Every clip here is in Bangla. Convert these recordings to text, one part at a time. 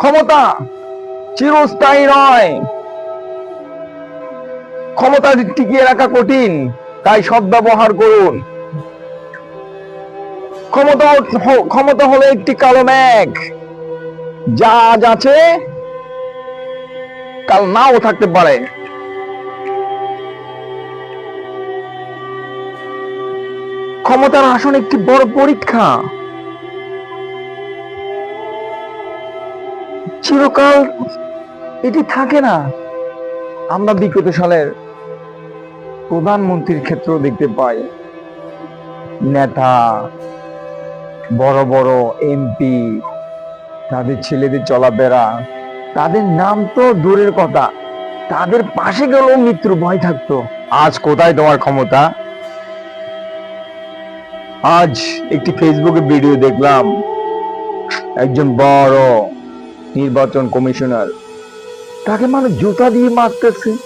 ক্ষমতা চিরস্থায়ী নয়। ক্ষমতা টিকিয়ে রাখা কঠিন, তাই সদ্ব্যবহার করুন। ক্ষমতা ক্ষমতা হলো একটি কালো মেঘ, যা আজ আছে, কাল নাও থাকতে পারে। ক্ষমতার আসন একটি বড় পরীক্ষা। চিরকাল এটি থাকে না। আমরা বিগত সালের প্রধানমন্ত্রীর ক্ষেত্রেও দেখতে পাই, নেতা, বড় বড় এমপি, তাদের ছেলেদের চলাফেরা, তাদের নাম তো দূরের কথা, তাদের পাশে গেলেও মৃত্যুর ভয় থাকতো। আজ কোথায় তোমার ক্ষমতা? আজ একটি ফেসবুকে ভিডিও দেখলাম, একজন বড় নির্বাচন কমিশনার। তাকে মানুষ জুতা দিয়ে মারতেছে।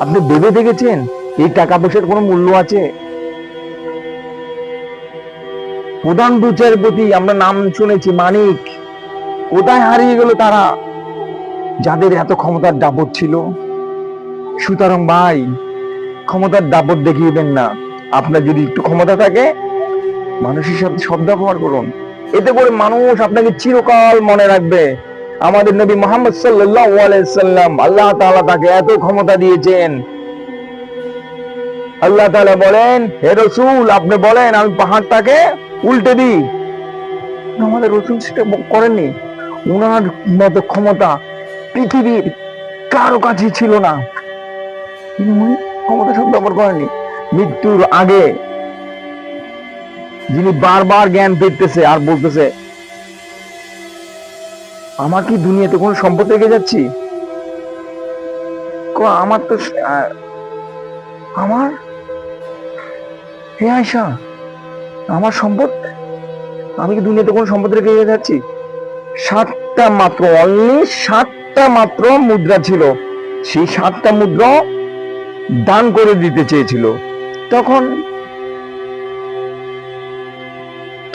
আপনি ভেবে দেখেছেন? এই টাকা পয়সার কোনো মূল্য আছে? প্রধান বিচারপতি আমরা নাম শুনেছি, মানিক। কোথায় হারিয়ে গেল তারা? যাদের এত ক্ষমতার দাপট ছিল। সুতরাং ভাই, ক্ষমতার দাপট দেখিয়েবেন না। আপনার যদি একটু ক্ষমতা থাকে, মানুষের সাথে সদ্ব্যবহার করুন। এতে করে মানুষ আপনাকে চিরকাল মনে রাখবে। আমাদের নবী মোহাম্মদ সাল্লাল্লাহু আলাইহি সাল্লাম আল্লাহ তাআলা তাকে এত ক্ষমতা দিয়েছেন। আল্লাহ তাআলা বলেন, হে রসূল, আপনি বলেন, আমি পাহাড়টাকে উল্টে দিই। আমাদের রসুল সেটা করেননি। উনার মতো ক্ষমতা পৃথিবীর কারও কাছে ছিল না। ক্ষমতা সব ব্যবহার করেননি। মৃত্যুর আগে যিনি বারবার জ্ঞান ফিরতেছে আর বলতেছে, আমার কি দুনিয়াতে কোনো সম্পদ রেখে যাচ্ছি? আমার তো আমার? হে আয়সা আমার সম্পদ? আমি কি দুনিয়াতে কোনো সম্পদ রেখে যাচ্ছি? সাতটা মাত্র অনলি সাতটা মাত্র মুদ্রা ছিল। সেই সাতটা মুদ্রা দান করে দিতে চেয়েছিল। তখন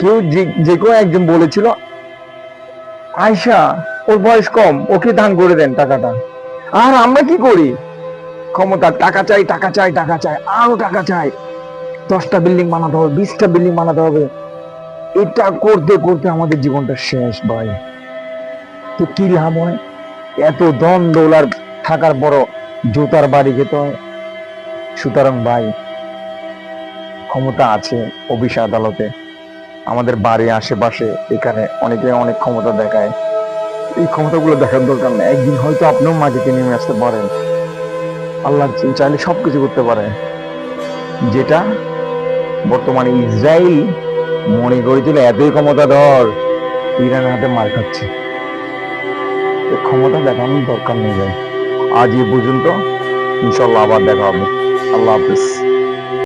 কেউ যে- কেউ একজন বলেছিল আয়সা ওর বয়স কম, ওকে দান করে দেন টাকাটা। আর আমরা কি করি? ক্ষমতা টাকা চাই টাকা চাই টাকা চাই, আরও টাকা চাই। দশটা বিল্ডিং বানাতে হবে, বিশটা বিল্ডিং বানাতে হবে। এটা করতে করতে আমাদের জীবনটা শেষ ভাই। তো কি লাভ হয়? এত দন দৌলার থাকার পরও জুতার বাড়ি খেতে হয়। সুতরাং ভাই, ক্ষমতা আছে অফিস আদালতে। আমাদের বাড়ি আশেপাশে এখানে অনেকে অনেক ক্ষমতা দেখায়। এই ক্ষমতাগুলো দেখার দরকার নেই। একদিন হয়তো আপনিও মাটিতে নেমে আসতে পারেন। আল্লাহ চাইলে সবকিছু করতে পারে। যেটা বর্তমানে ইসরায়েল মনে করেছিল এতই ক্ষমতা ধর ইরানের হাতে মার খাচ্ছে। ক্ষমতা দেখানোর দরকার নেই ভাই। আজ এই পর্যন্ত ইনশাল্লাহ আবার দেখা হবে। আল্লাহ হাফিজ।